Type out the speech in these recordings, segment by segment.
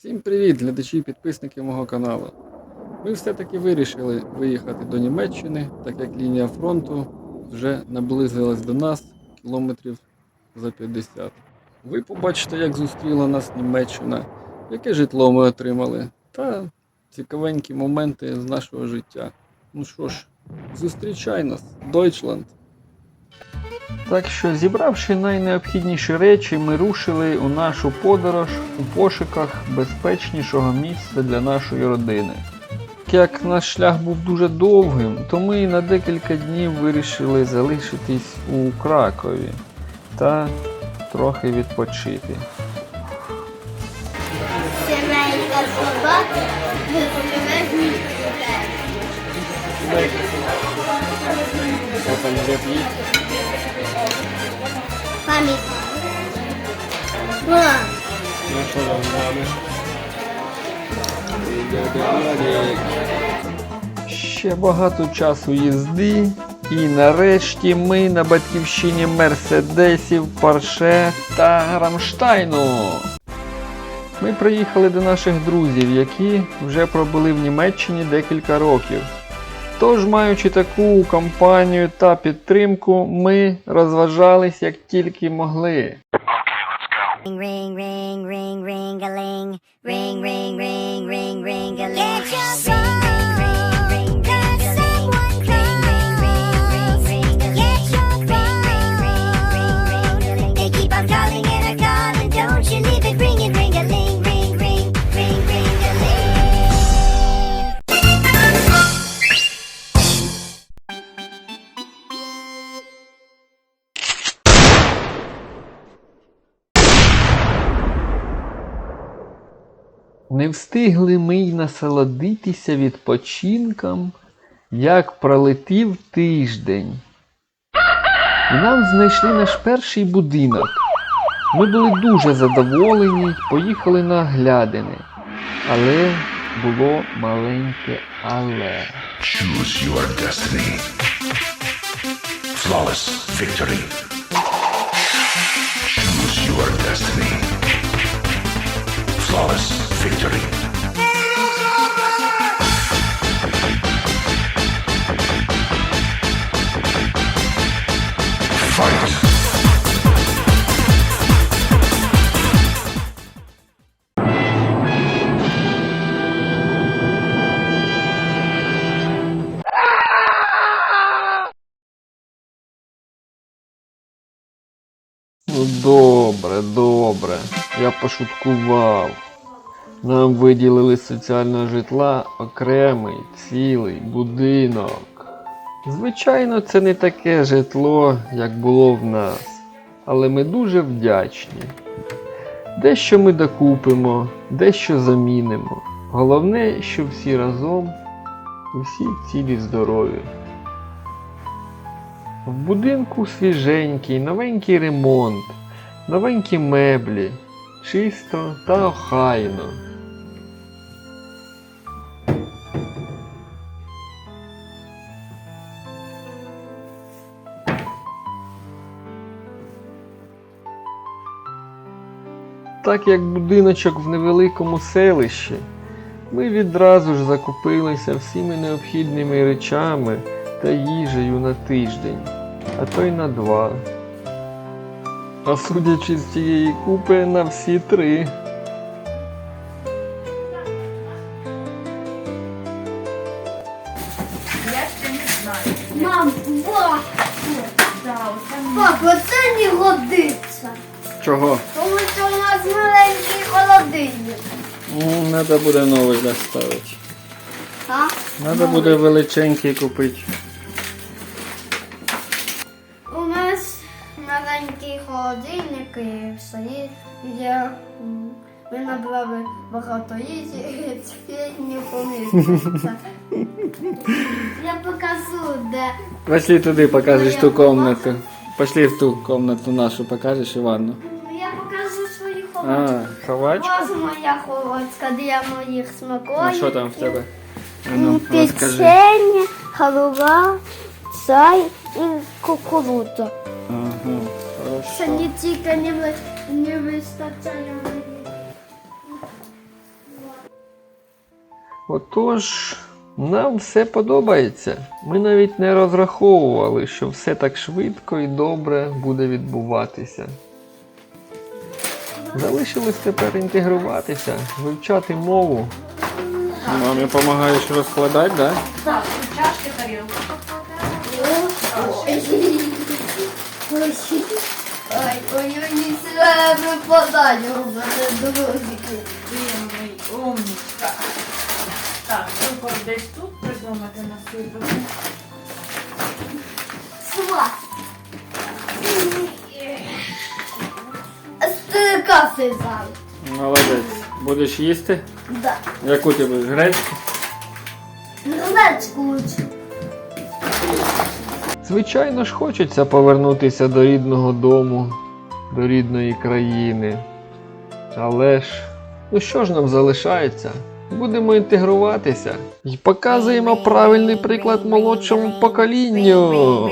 Всім привіт, глядачі і підписники мого каналу. Ми все-таки вирішили виїхати до Німеччини, так як лінія фронту вже наблизилась до нас кілометрів за 50. Ви побачите, як зустріла нас Німеччина, яке житло ми отримали, та цікавенькі моменти з нашого життя. Ну що ж, зустрічай нас, Deutschland! Так що, зібравши найнеобхідніші речі, ми рушили у нашу подорож у пошуках безпечнішого місця для нашої родини. Як наш шлях був дуже довгим, то ми на декілька днів вирішили залишитись у Кракові та трохи відпочити. Сімейка собак випливе Пам'ять. Була. Ще багато часу їзди, і нарешті ми на батьківщині Мерседесів, Порше та Грамштайну. Ми приїхали до наших друзів, які вже пробули в Німеччині декілька років. Тож, маючи таку компанію та підтримку, ми розважались як тільки могли. Ring, ring, ring, ring, ring a ling. Ring, ring, ring, ring, ring a ling. Get your ring, Не встигли ми й насолодитися відпочинком, як пролетів тиждень. І нам знайшли наш перший будинок. Ми були дуже задоволені поїхали на глядини. Але було маленьке але. Choose your destiny. Flawless victory. Choose your destiny. Flawless victory. Fight! Ну добре, добре. Я пошуткував. Нам виділили з соціального житла окремий цілий будинок. Звичайно, це не таке житло, як було в нас, але ми дуже вдячні. Дещо ми докупимо, дещо замінимо. Головне, що всі разом, усі цілі здорові. В будинку свіженький, новенький ремонт, новенькі меблі, чисто та охайно. Так як будиночок в невеликому селищі, ми відразу ж закупилися всіми необхідними речами та їжею на тиждень, а то й на два. А судячи з цієї купи на всі три. Я ще не знаю. Мам, ба! Папа, це не годиться. Чого? Тому що у нас маленький холодильник. Ну, треба буде новий доставити. А? Треба буде величенький купити. Маленький холодильник і все є. Ми набрали багато їжі, і це не поміститься. Я покажу, де. Пошли туди, покажеш Ну, ту я комнату. Пошли в ту комнату нашу, покажеш і ванну. Я покажу свої холодці. А, ховачку? Ось моя холодська для моїх смаколиків. А що там в тебе? А ну, розкажи. Печення, халва, чай і кукурудза. Не тільки не, вистачає. Отож, нам все подобається. Ми навіть не розраховували, що все так швидко і добре буде відбуватися. Залишилось тепер інтегруватися, вивчати мову. Мамі допомагаєш розкладати, так? Так, чашки, тарілки. Ой, ой, ой, ой, все випадає у мене друзики. Ти мій умничка. Так, цукор десь тут придумати насипати. Сва. Стика сизай. Молодець. Будеш їсти? Да. Яку ти будеш? Гречку? Гречку лучше. Звичайно ж, хочеться повернутися до рідного дому, до рідної країни. Але ж, ну що ж нам залишається? Будемо інтегруватися і показуємо правильний приклад молодшому поколінню.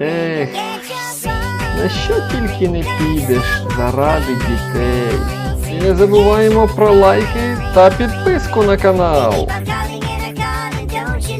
Ех, на що тільки не підеш заради дітей. І не забуваємо про лайки та підписку на канал.